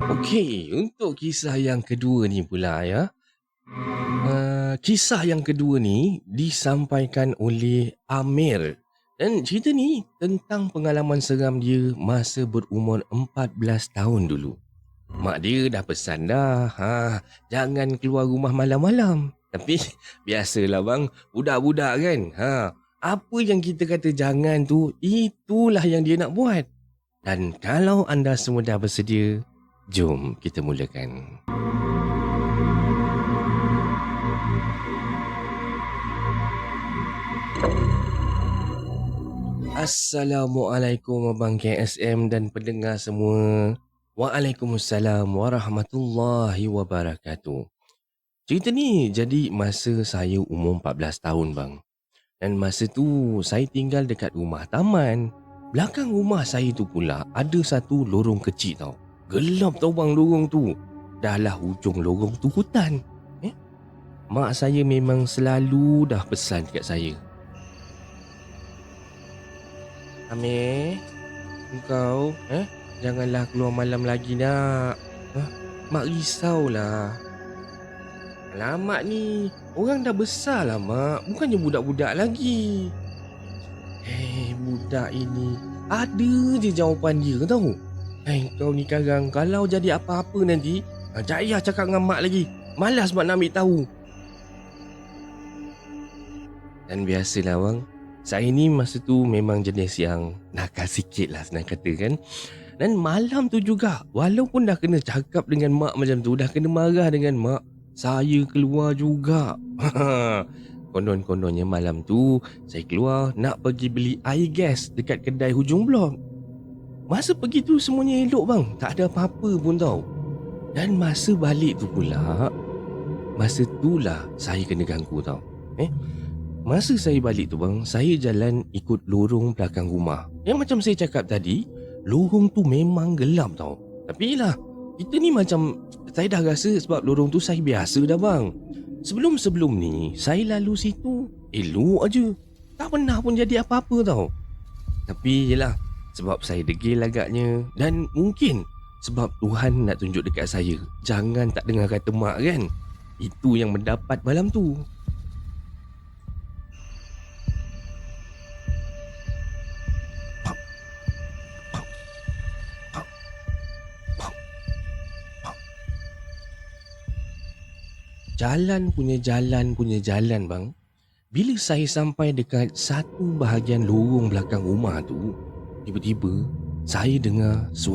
Okey, untuk kisah yang kedua ni pula ya. Uh, kisah yang kedua ni disampaikan oleh Amir. Dan cerita ni tentang pengalaman seram dia masa berumur 14 tahun dulu. Mak dia dah pesan dah, ha, jangan keluar rumah malam-malam. Tapi biasalah bang, budak-budak kan. Ha, apa yang kita kata jangan tu, itulah yang dia nak buat. Dan kalau anda semua dah bersedia, jom kita mulakan. Assalamualaikum Abang KSM dan pendengar semua. Waalaikumsalam warahmatullahi wabarakatuh. Cerita ni jadi masa saya umur 14 tahun bang. Dan masa tu saya tinggal dekat rumah taman. Belakang rumah saya tu pula ada satu lorong kecil tau. Gelap tau bang lorong tu. Dahlah hujung lorong tu hutan. Eh? Mak saya memang selalu dah pesan dekat saya. Amir, engkau eh janganlah keluar malam lagi nak. Huh? Mak risaulah. Alamak ni, orang dah besar lah mak, bukannya budak-budak lagi. Eh, budak ini ada je jawapan dia tahu. Eh, kau ni sekarang kalau jadi apa-apa nanti, tak payah cakap dengan mak lagi. Malas mak nak ambil tahu. Dan biasalah bang, saya ni masa tu memang jenis yang nakal sikit lah senang kata kan. Dan malam tu juga, walaupun dah kena cakap dengan mak macam tu, dah kena marah dengan mak, saya keluar juga. Konon-kononnya malam tu, saya keluar nak pergi beli air gas dekat kedai hujung blok. Masa pergi tu semuanya elok bang, tak ada apa-apa pun tau. Dan masa balik tu pula, masa tu lah saya kena ganggu tau. Eh, Masa saya balik tu bang, saya jalan ikut lorong belakang rumah. Yang macam saya cakap tadi, lorong tu memang gelap tau. Tapi lah, kita ni macam saya dah rasa sebab lorong tu saya biasa dah bang. Sebelum-sebelum ni, saya lalu situ elok aja. Tak pernah pun jadi apa-apa tau. Tapi yelah, sebab saya degil agaknya dan mungkin sebab Tuhan nak tunjuk dekat saya, jangan tak dengar kata mak kan. Itu yang mendapat malam tu. jalan punya jalan punya jalan bang. Bila saya sampai dekat satu bahagian lorong belakang rumah tu, tiba-tiba saya dengar suara